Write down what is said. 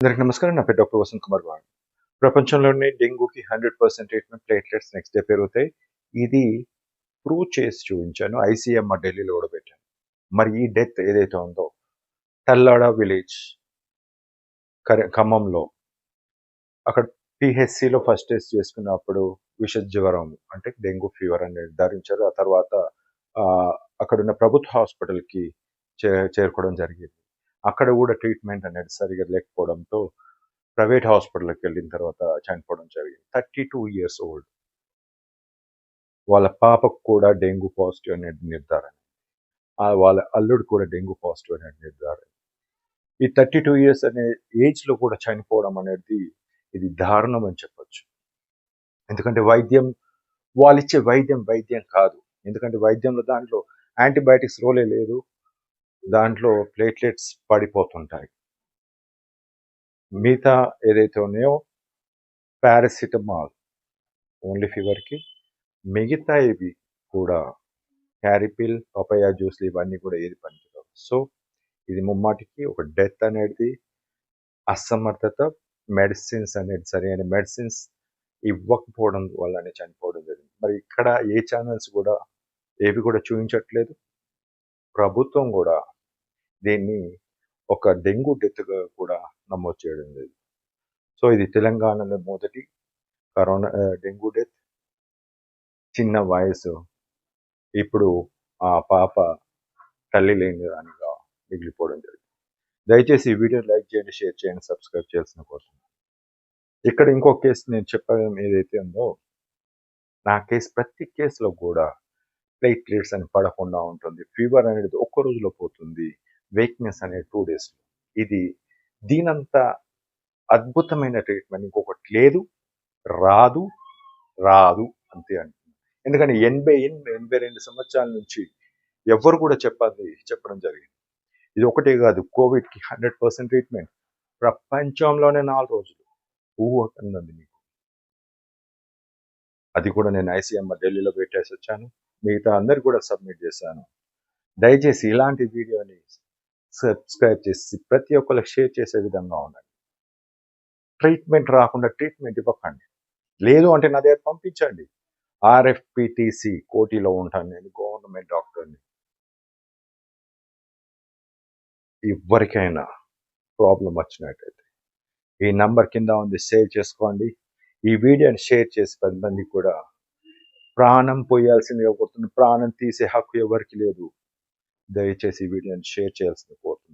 అందరికి నమస్కారం. నా పేరు డాక్టర్ వసంత్ కుమార్ వాడు ప్రపంచంలోనే డెంగ్యూకి hundred percent treatment platelets next day పెరుగుతాయి. ఇది ప్రూవ్ చేసి చూపించాను. ఐసీఎంఆర్ ఢిల్లీలో కూడా పెట్టాను. మరి ఈ డెత్ ఏదైతే ఉందో తల్లాడ విలేజ్ ఖమ్మంలో. అక్కడ పిహెచ్సిలో ఫస్ట్ టెస్ట్ చేసుకున్నప్పుడు విష జ్వరం అంటే డెంగ్యూ ఫీవర్ అని నిర్ధారించారు. ఆ తర్వాత అక్కడున్న ప్రభుత్వ హాస్పిటల్కి చే చేరుకోవడం జరిగింది. అక్కడ కూడా ట్రీట్మెంట్ అనేది సరిగా లేకపోవడంతో ప్రైవేట్ హాస్పిటల్కి వెళ్ళిన తర్వాత చనిపోవడం జరిగింది. Thirty two years old. వాళ్ళ పాపకు కూడా డెంగ్యూ పాజిటివ్ అనేది నిర్ధారణ. వాళ్ళ అల్లుడు కూడా డెంగ్యూ పాజిటివ్ అనేది నిర్ధారణ. ఈ థర్టీ టూ ఇయర్స్ అనే ఏజ్లో కూడా చనిపోవడం అనేది ఇది దారుణం అని చెప్పచ్చు. ఎందుకంటే వైద్యం వాళ్ళు ఇచ్చే వైద్యం వైద్యం కాదు. ఎందుకంటే వైద్యంలో దాంట్లో యాంటీబయాటిక్స్ రోలే లేదు. దాంట్లో ప్లేట్లెట్స్ పడిపోతుంటాయి. మిగతా ఏదైతే ఉన్నాయో పారాసిటమాల్ ఓన్లీ ఫీవర్కి. మిగతా ఇవి కూడా క్యారిపిల్ పపయా జ్యూస్లు ఇవన్నీ కూడా ఏది పనికిరావు. సో ఇది ముమ్మాటికి ఒక డెత్ అనేది అసమర్థత మెడిసిన్స్ అనేది సరైన మెడిసిన్స్ ఇవ్వకపోవడం వల్లనే చనిపోవడం జరిగింది. మరి ఇక్కడ ఏ ఛానల్స్ కూడా ఏవి కూడా చూపించట్లేదు ప్రభుత్వం కూడా దీన్ని ఒక డెంగ్యూ డెత్గా కూడా నమోదు చేయడం లేదు. సో ఇది తెలంగాణలో మొదటి కరోనా డెంగ్యూ డెత్. చిన్న వయసు ఇప్పుడు ఆ పాప తల్లి లేని దానిగా మిగిలిపోవడం జరిగింది. దయచేసి ఈ వీడియో లైక్ చేయండి షేర్ చేయండి సబ్స్క్రైబ్ చేయాల్సిన కోసం. ఇక్కడ ఇంకో కేసు నేను చెప్పడం ఏదైతే ఉందో నా కేసు ప్రతి కేసులో కూడా ప్లేట్లెట్స్ అని పడకుండా ఉంటుంది. ఫీవర్ అనేది ఒక్క రోజులో పోతుంది. వీక్నెస్ అనేది టూ డేస్లో ఇది దీనంత అద్భుతమైన ట్రీట్మెంట్ ఇంకొకటి లేదు రాదు రాదు అంతే అంటున్నాను ఎందుకంటే ఎనభై ఎనిమిది ఎనభై రెండు సంవత్సరాల నుంచి ఎవరు కూడా చెప్పాలి చెప్పడం జరిగింది. ఇది ఒకటే కాదు కోవిడ్కి హండ్రెడ్ పర్సెంట్ ట్రీట్మెంట్ ప్రపంచంలోనే నాలుగు రోజులు. ఊహ మీకు. అది కూడా నేను ఐసీఎంఆర్ ఢిల్లీలో పెట్టేసి వచ్చాను. మిగతా అందరు కూడా సబ్మిట్ చేశాను. దయచేసి ఇలాంటి వీడియోని సబ్స్క్రైబ్ చేసి ప్రతి ఒక్కరికి షేర్ చేసే విధంగా ఉండండి. ట్రీట్మెంట్ రాకుండా ట్రీట్మెంట్ ఇవ్వకండి. లేదు అంటే నా దగ్గర పంపించండి. ఆర్ఎఫ్పిటిసి కోటిలో ఉంటాను నేను గవర్నమెంట్ డాక్టర్ని. ఎవరికైనా ప్రాబ్లం వచ్చినట్టయితే ఈ నంబర్ కింద ఉంది సేవ్ చేసుకోండి. ఈ వీడియోని షేర్ చేసి పది మందికి కూడా ప్రాణం పోయాల్సిందిగా కోరుతుంది ప్రాణం తీసే హక్కు ఎవరికి లేదు. దయచేసి ఈ వీడియోని షేర్ చేయాల్సింది కోరుతున్నాను.